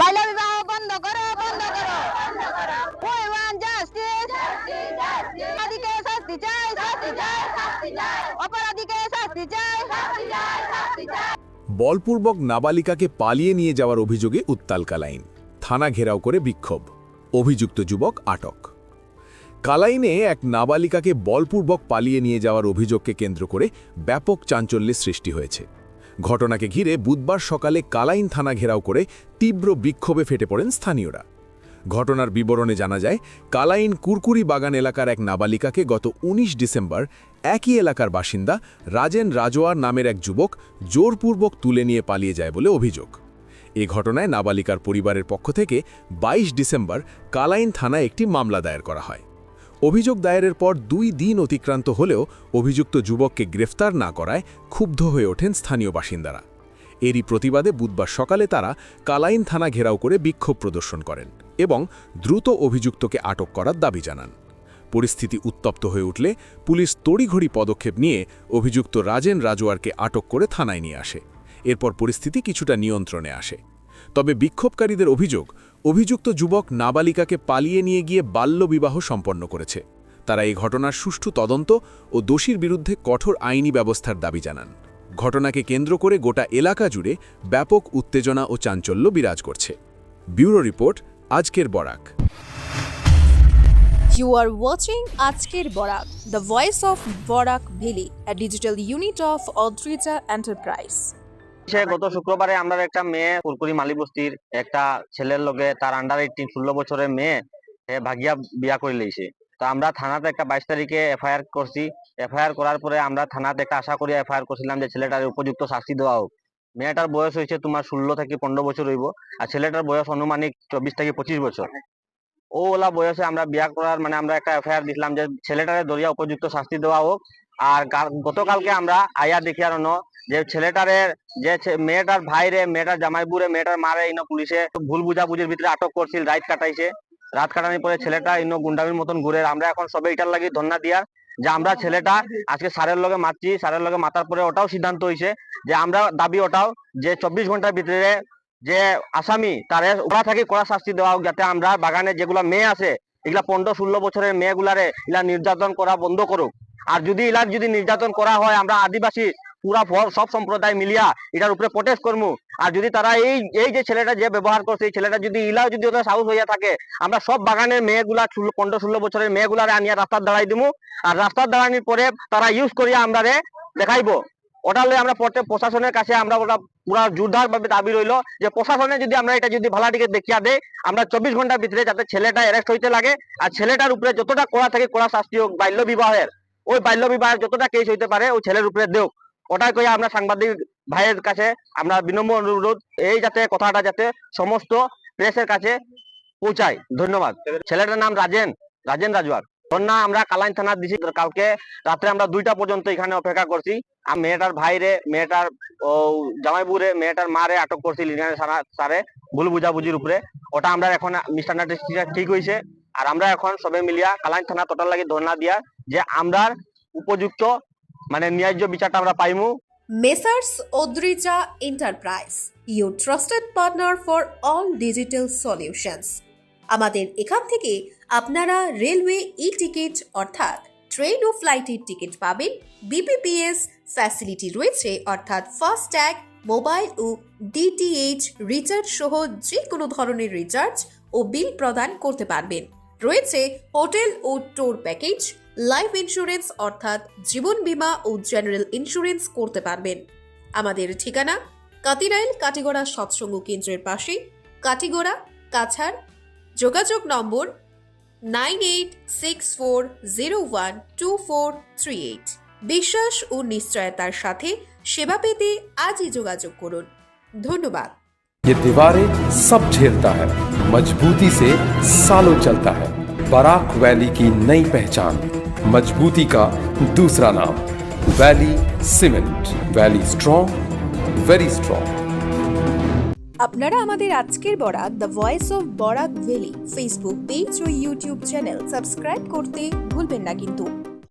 বিবাহ বন্ধ করো বন্ধ করো। want justice. অপরাধীকে শাস্তি চাই শাস্তি চাই। অপরাধীকে শাস্তি চাই। বলপূর্বক নাবালিকাকে পালিয়ে নিয়ে যাওয়ার অভিযোগে উত্তাল কালাইন। থানা ঘেরাও করে বিক্ষোভ। অভিযুক্ত যুবক আটক। কালাইনে এক নাবালিকাকে বলপূর্বক পালিয়ে নিয়ে যাওয়ার অভিযোগকে কেন্দ্র করে ব্যাপক চাঞ্চল্যের সৃষ্টি হয়েছে। ঘটনাকে ঘিরে বুধবার সকালে কালাইন থানা ঘেরাও করে তীব্র বিক্ষোভে ফেটে পড়েন স্থানীয়রা। ঘটনার বিবরণে জানা যায়, কালাইন কুরকুরি বাগান এলাকার এক নাবালিকাকে গত ১৯ ডিসেম্বর একই এলাকার বাসিন্দা রাজেন রাজোয়ার নামের এক যুবক জোরপূর্বক তুলে নিয়ে পালিয়ে যায় বলে অভিযোগ। এ ঘটনায় নাবালিকার পরিবারের পক্ষ থেকে ২২ ডিসেম্বর কালাইন থানায় একটি মামলা দায়ের করা হয়। অভিযোগ দায়েরের পর দুই দিন অতিক্রান্ত হলেও অভিযুক্ত যুবককে গ্রেফতার না করায় ক্ষুব্ধ হয়ে ওঠেন স্থানীয় বাসিন্দারা। এরই প্রতিবাদে বুধবার সকালে তারা কালাইন থানা ঘেরাও করে বিক্ষোভ প্রদর্শন করেন এবং দ্রুত অভিযুক্তকে আটক করার দাবি জানান। পরিস্থিতি উত্তপ্ত হয়ে উঠলে পুলিশ তড়িঘড়ি পদক্ষেপ নিয়ে অভিযুক্ত রাজেন রাজোয়ারকে আটক করে থানায় নিয়ে আসে। এরপর পরিস্থিতি কিছুটা নিয়ন্ত্রণে আসে। তবে বিক্ষোভকারীদের অভিযোগ অভিযুক্ত যুবক নাবালিকাকে পালিয়ে নিয়ে গিয়ে বাল্যবিবাহ সম্পন্ন করেছে। তারা এই ঘটনার সুষ্ঠু তদন্ত ও দোষীর বিরুদ্ধে কঠোর আইনি ব্যবস্থার দাবি জানান। ঘটনাকে কেন্দ্র করে গোটা এলাকা জুড়ে ব্যাপক উত্তেজনা ও চাঞ্চল্য বিরাজ করছে। ব্যুরো রিপোর্ট আজকের Barak. You are watching Ajker Borak, the voice of Borak Valley, a digital unit of Odrija Enterprise. সে গত শুক্রবারে আমরা একটা মেয়ে কুরকুরি মালি বস্তির একটা ছেলের লগে তার আন্ডার এইটিন ষোলো বছরের মেয়ে ভাগিয়া বিয়া করে লইছে। তো আমরা থানাতে একটা বাইশ তারিখে এফআইআর করছি। এফআইআর করার পরে আমরা থানাতে একটা আশা করি এফআইআর করছিলাম যে ছেলেটার উপযুক্ত শাস্তি দেওয়া হোক। মেয়েটার বয়স হয়েছে তোমার ষোলো থেকে পনেরো বছর হইব আর ছেলেটার বয়স অনুমানিক চব্বিশ থেকে পঁচিশ বছর। ও ওলা বয়সে আমরা বিয়া করার মানে আমরা একটা এফআইআর দিছিলাম যে ছেলেটারে দরিয়া উপযুক্ত শাস্তি দেওয়া হোক। আর কাল- গতকালকে আমরা আয়া দেখি আর যে ছেলেটারে, যে মেয়েটার ভাইরে, মেয়েটার জামাইবুরে মেয়েটার মারে ইনো পুলিশে ভুল বুঝাবুঝির ভিতরে আটক করছিল, রাত কাটাইছে। রাত কাটানোর পরে ছেলেটা ইনো গুন্ডামির মতন ঘুরে, আমরা এখন সবে এটার লাগি ধন্যা দিয়া যে আমরা ছেলেটা আজকে সারের লগে মারছি সারের লগে মাতার পরে ওটাও সিদ্ধান্ত হয়েছে যে আমরা দাবি ওটাও যে চব্বিশ ঘণ্টার ভিতরে যে আসামি তারে ওরা থাকি কড়া শাস্তি দেওয়া হোক, যাতে আমরা বাগানে যেগুলা মেয়ে আছে, এগুলা পনেরো, ষোলো বছরের মেয়েগুলারে এগুলা নির্যাতন করা বন্ধ করুক। আর যদি ইলার যদি নির্যাতন করা হয়, আমরা আদিবাসী পুরা সব সম্প্রদায় মিলিয়া এটার উপরে প্রটেস্ট করব আর যদি তারা এই এই যে ছেলেটা যে ব্যবহার করছে, এই ছেলেটা যদি ইলাও যদি ওদের সাহস হইয়া থাকে, আমরা সব বাগানের মেয়েগুলা পনেরো ষোলো বছরের মেয়েগুলারে আনিয়া রাস্তার দাঁড়াই দিমু। আর রাস্তার দাঁড়ানোর পরে তারা ইউজ করিয়া আমরা দেখাইবো। ওটা লই আমরা প্রশাসনের কাছে আমরা ওটা পুরা জোরদার ভাবে দাবি রইল যে প্রশাসনে যদি আমরা এটা যদি ভালাটিকে দেখিয়া দেয় আমরা চব্বিশ ঘণ্টার ভিতরে যাতে ছেলেটা অ্যারেস্ট হইতে লাগে। আর ছেলেটার উপরে যতটা কড়া থাকে, কড়া শাস্তি হোক, বাল্য বিবাহের। ওই বাল্য বিবাহের যতটা কেস হইতে পারে, ওই ছেলের উপরে দেও ওটাই কইয়া আমরা সাংবাদিক ভাইয়ের কাছে আমরা বিনম্র অনুরোধ, এই যাতে কথাটা যাতে সমস্ত প্রেসের কাছে পৌঁছায়। ধন্যবাদ। ছেলেটার নাম রাজেন রাজেন রাজওয়ার। ধন্যা, আমরা কালাইন থানা দিছি কালকে রাত্রে আমরা দুইটা পর্যন্ত এখানে অপেক্ষা করছি। আর মেয়েটার ভাইরে, মেয়েটার, ও, জামাইবুরে, মেয়েটার মারে আটক করছি লিগানের সারে ভুল বুঝাবুঝির উপরে। ওটা আমরা এখন মিসআন্ডারস্ট্যান্ডিং ঠিক হয়েছে আর আমরা এখন সবে মিলিয়া কালাইন থানা টোটাল লাগি ধর্ণা দিয়া যে আমরা উপযুক্ত মানে ন্যায্য বিচারটা আমরা পাইমু। Messrs Odrija enterprise, your trusted partner for all digital solutions আমাদের এখান থেকে আপনারা রেলওয়ে ই টিকিট অর্থাৎ ট্রেন ও ফ্লাইটের টিকিট পাবেন। বিপিপিএস ফ্যাসিলিটি রয়েছে, অর্থাৎ ফাস্ট ট্যাগ মোবাইল ও ডিটিএইচ রিচার্জ সহ যে কোনো ধরনের রিচার্জ ও বিল প্রদান করতে পারবেন। রয়েছে হোটেল ও ট্যুর প্যাকেজ, লাইফ ইন্স্যুরেন্স অর্থাৎ জীবন বীমা ও জেনারেল ইন্স্যুরেন্স করতে পারবেন। আমাদের ঠিকানা কাতিরাইল, কাটিগড়া সৎসঙ্গ কেন্দ্রের পাশে, কাটিগড়া, কাছাড়। যোগাযোগ নম্বর nine eight six four zero one two four three eight. বিশ্বাস ও নিশ্চয়তার সাথে সেবা পেতে আজই যোগাযোগ করুন। ধন্যবাদ। ये दीवारें सब झेलता है मजबूती से सालों चलता है बराक वैली की नई पहचान मजबूती का दूसरा नाम valley cement valley strong very strong আপনারা আমাদের আজকের Barak the voice of Barak valley Facebook page O YouTube channel subscribe করতে ভুলবেন না কিন্তু